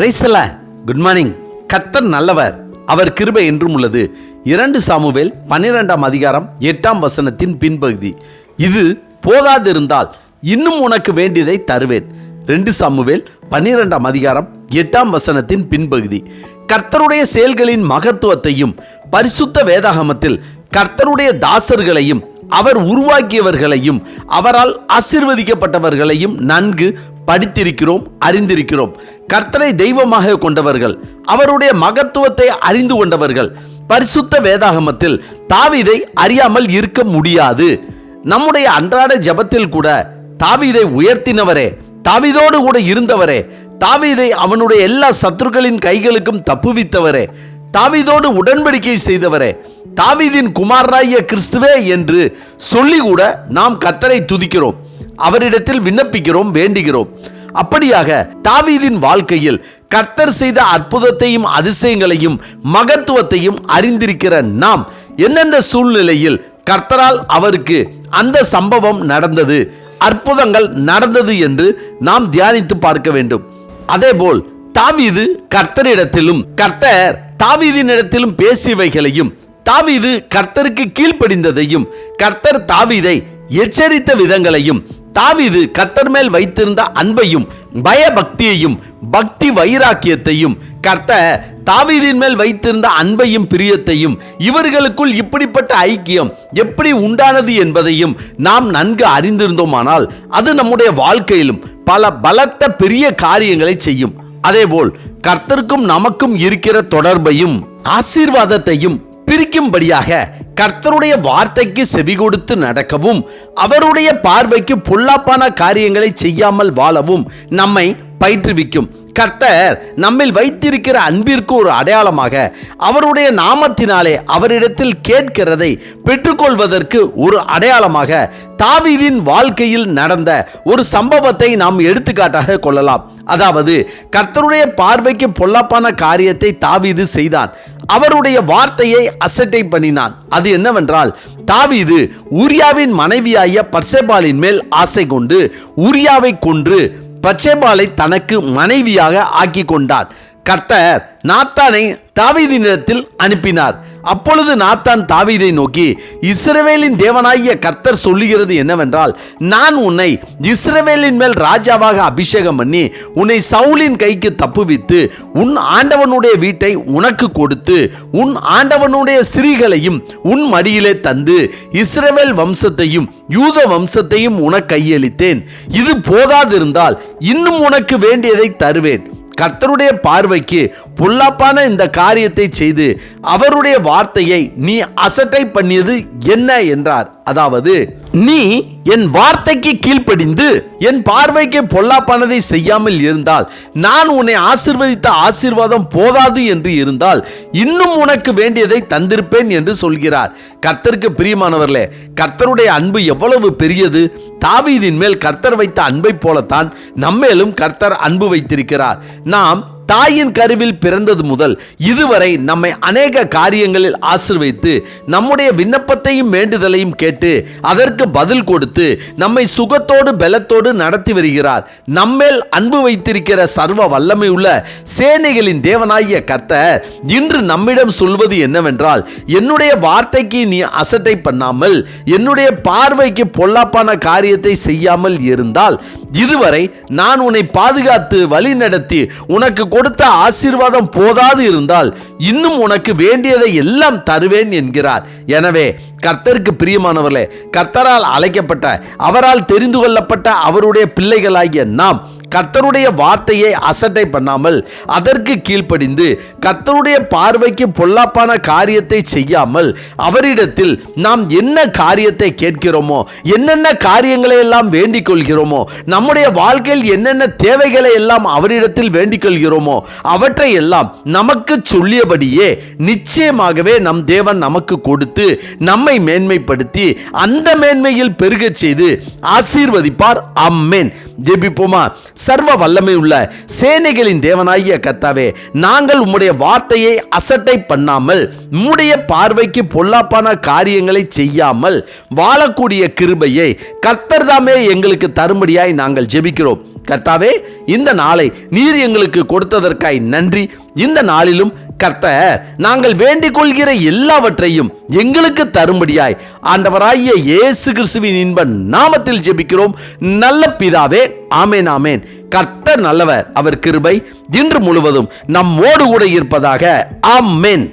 பிரைஸ்ல good morning கர்த்தர் நல்லவர். அவர் கிருபை என்றும் உள்ளது. இரண்டு சாமுவேல் பன்னிரெண்டாம் அதிகாரம் எட்டாம் வசனத்தின் பின்பகுதி. இது போதாதிருந்தால் இன்னும் உனக்கு வேண்டியதை தருவேன். ரெண்டு சாமுவேல் பன்னிரெண்டாம் அதிகாரம் எட்டாம் வசனத்தின் பின்பகுதி. கர்த்தருடைய செயல்களின் மகத்துவத்தையும் பரிசுத்த வேதாகமத்தில் கர்த்தருடைய தாசர்களையும் அவர் உருவாக்கியவர்களையும் அவரால் ஆசிர்வதிக்கப்பட்டவர்களையும் நன்கு படித்திருக்கிறோம் அறிந்திருக்கிறோம். கர்த்தரை தெய்வமாக கொண்டவர்கள் அவருடைய மகத்துவத்தை அறிந்து கொண்டவர்கள் பரிசுத்த வேதாகமத்தில் தாவீதை அறியாமல் இருக்க முடியாது. நம்முடைய அன்றாட ஜெபத்தில் கூட தாவிதை உயர்த்தினவரே தாவிதோடு கூட இருந்தவரே தாவிதை அவனுடைய எல்லா சத்துருக்களின் கைகளுக்கும் தப்புவித்தவரே தாவிதோடு உடன்படிக்கை செய்தவரே தாவிதின் குமாரராகிய கிறிஸ்துவே என்று சொல்லி கூட நாம் கத்தரை துதிக்கிறோம். அவரிடத்தில் விண்ணப்பிக்கிறோம் வேண்டுகிறோம். அப்படியாக தாவீதின் வாழ்க்கையில் கர்த்தர் செய்த அற்புதத்தையும் அதிசயங்களையும் மகத்துவத்தையும் அறிந்திருக்கிற நாம் எந்தெந்த சூழ்நிலையில் கர்த்தரால் அவருக்கு அந்த சம்பவம் நடந்தது அற்புதங்கள் நடந்தது என்று நாம் தியானித்து பார்க்க வேண்டும். அதேபோல் தாவீது கர்த்தரிடத்திலும் கர்த்தர் தாவீதினிடத்திலும் பேசியவைகளையும் தாவீது கர்த்தருக்கு கீழ்ப்படிந்ததையும் கர்த்தர் தாவீதை எச்சரித்த விதங்களையும் தாவீது கர்த்தர் மேல் வைத்திருந்த அன்பையும் பயபக்தியையும் பக்தி வைராக்கியத்தையும் கர்த்தர் தாவீதின் மேல் வைத்திருந்த அன்பையும் பிரியத்தையும் இவர்களுக்குள் இப்படிப்பட்ட ஐக்கியம் எப்படி உண்டானது என்பதையும் நாம் நன்கு அறிந்திருந்தோமானால் அது நம்முடைய வாழ்க்கையிலும் பல பலத்த பெரிய காரியங்களை செய்யும். அதேபோல் கர்த்தருக்கும் நமக்கும் இருக்கிற தொடர்பையும் ஆசீர்வாதத்தையும் பிரிக்கும்படியாக கர்த்தருடைய வார்த்தைக்கு செவி கொடுத்து நடக்கவும் அவருடைய பார்வைக்கு பொல்லாப்பான காரியங்களை செய்யாமல் வாழவும் நம்மை பயிற்றுவிக்கும். கர்த்தர் நம்மில் வைத்திருக்கிற அன்பிற்கு ஒரு அடையாளமாக அவருடைய நாமத்தினாலே அவரிடத்தில் கேட்கிறதை பெற்றுக்கொள்வதற்கு ஒரு அடையாளமாக தாவிதின் வாழ்க்கையில் நடந்த ஒரு சம்பவத்தை நாம் எடுத்துக்காட்டாக கொள்ளலாம். அதாவது கர்த்தருடைய பார்வைக்கு பொல்லாப்பான காரியத்தை தாவீது செய்தான். அவருடைய வார்த்தையை அசட்டை பண்ணினான். அது என்னவென்றால் தாவீது உரியாவின் மனைவியாகிய பர்சேபாலின் மேல் ஆசை கொண்டு உரியாவை கொன்று பச்சேபாலை தனக்கு மனைவியாக ஆக்கி கொண்டான். கர்த்தர் நாத்தானை தாவீதினிடத்தில் அனுப்பினார். அப்பொழுது நாத்தான் தாவீதை நோக்கி இஸ்ரவேலின் தேவனாகிய கர்த்தர் சொல்லுகிறது என்னவென்றால் நான் உன்னை இஸ்ரவேலின் மேல் ராஜாவாக அபிஷேகம் பண்ணி உன்னை சவுலின் கைக்கு தப்புவித்து உன் ஆண்டவனுடைய வீட்டை உனக்கு கொடுத்து உன் ஆண்டவனுடைய ஸ்திரீகளையும் உன் மடியிலே தந்து இஸ்ரவேல் வம்சத்தையும் யூத வம்சத்தையும் உனக்கு கையளித்தேன். இது போதாதிருந்தால் இன்னும் உனக்கு வேண்டியதை தருவேன். கர்த்தருடைய பார்வைக்கு பொல்லாப்பான இந்த காரியத்தை செய்து அவருடைய வார்த்தையை நீ அசட்டை பண்ணியது என்ன என்றார். அதாவது நீ என் வார்த்தைக்கு கீழ்ப்படிந்து என் பார்வைக்கு பொல்லாப்பானதை செய்யாமல் இருந்தால் நான் உன்னை ஆசிர்வதித்த ஆசீர்வாதம் போதாது என்று இருந்தால் இன்னும் உனக்கு வேண்டியதை தந்திருப்பேன் என்று சொல்கிறார். கர்த்தருக்கு பிரியமானவர்களே கர்த்தருடைய அன்பு எவ்வளவு பெரியது? தாவீதின் மேல் கர்த்தர் வைத்த அன்பை போலத்தான் நம்மேலும் கர்த்தர் அன்பு வைத்திருக்கிறார். நாம் தாயின் கருவில் பிறந்தது முதல் இதுவரை நம்மை அநேக காரியங்களில் ஆசிர்வைத்து நம்முடைய விண்ணப்பத்தையும் வேண்டுதலையும் கேட்டு அதற்கு பதில் கொடுத்து நம்மை சுகத்தோடு பலத்தோடு நடத்தி வருகிறார். நம்மேல் அன்பு வைத்திருக்கிற சர்வ வல்லமை உள்ள சேனைகளின் தேவனாகிய கர்த்தர் இன்று நம்மிடம் சொல்வது என்னவென்றால் என்னுடைய வார்த்தைக்கு நீ அசட்டை பண்ணாமல் என்னுடைய பார்வைக்கு பொல்லாப்பான காரியத்தை செய்யாமல் இருந்தால் இதுவரை நான் உன்னை பாதுகாத்து வழி நடத்தி உனக்கு கொடுத்த ஆசீர்வாதம் போதாது இருந்தால் இன்னும் உனக்கு வேண்டியதை எல்லாம் தருவேன் என்கிறார். எனவே கர்த்தருக்கு பிரியமானவர்களே கர்த்தரால் அழைக்கப்பட்ட அவரால் தெரிந்து கொள்ளப்பட்ட அவருடைய பிள்ளைகளாகிய நாம் கர்த்தருடைய வார்த்தையை அசட்டை பண்ணாமல் அதற்கு கீழ்ப்படிந்து கர்த்தருடைய பார்வைக்கு பொல்லாப்பான காரியத்தை செய்யாமல் அவரிடத்தில் நாம் என்ன காரியத்தை கேட்கிறோமோ என்னென்ன காரியங்களை எல்லாம் வேண்டிக் கொள்கிறோமோ நம்முடைய வாழ்க்கையில் என்னென்ன தேவைகளை எல்லாம் அவரிடத்தில் வேண்டிக் கொள்கிறோமோ அவற்றை எல்லாம் நமக்கு சொல்லியபடியே நிச்சயமாகவே நம் தேவன் நமக்கு கொடுத்து நம்மை மேன்மைப்படுத்தி அந்த மேன்மையில் பெருகச் செய்து ஆசீர்வதிப்பார். அம்மேன் ஜெபிப்போமா? சர்வ வல்லமை உள்ள சேனைகளின் தேவனாகிய கர்த்தாவே நாங்கள் உம்முடைய வார்த்தையை அசட்டை பண்ணாமல் உம்முடைய பார்வைக்கு பொல்லாப்பான காரியங்களை செய்யாமல் வாழக்கூடிய கிருபையை கர்த்தர் தாமே எங்களுக்கு தரும்படியாய் நாங்கள் ஜெபிக்கிறோம். கர்த்தாவே இந்த நாளை நீர் எங்களுக்கு கொடுத்ததற்காய் நன்றி. இந்த நாளிலும் கர்த்தர் நாங்கள் வேண்டிக் கொள்கிற எல்லாவற்றையும் எங்களுக்கு தரும்படியாய் ஆண்டவராகிய இயேசு கிறிஸ்துவின் இன்ப நாமத்தில் ஜெபிக்கிறோம். நல்ல பிதாவே ஆமேன் ஆமேன். கர்த்தர் நல்லவர் அவர் கிருபை இன்று முழுவதும் நம்மோடு கூட இருப்பதாக ஆமேன்.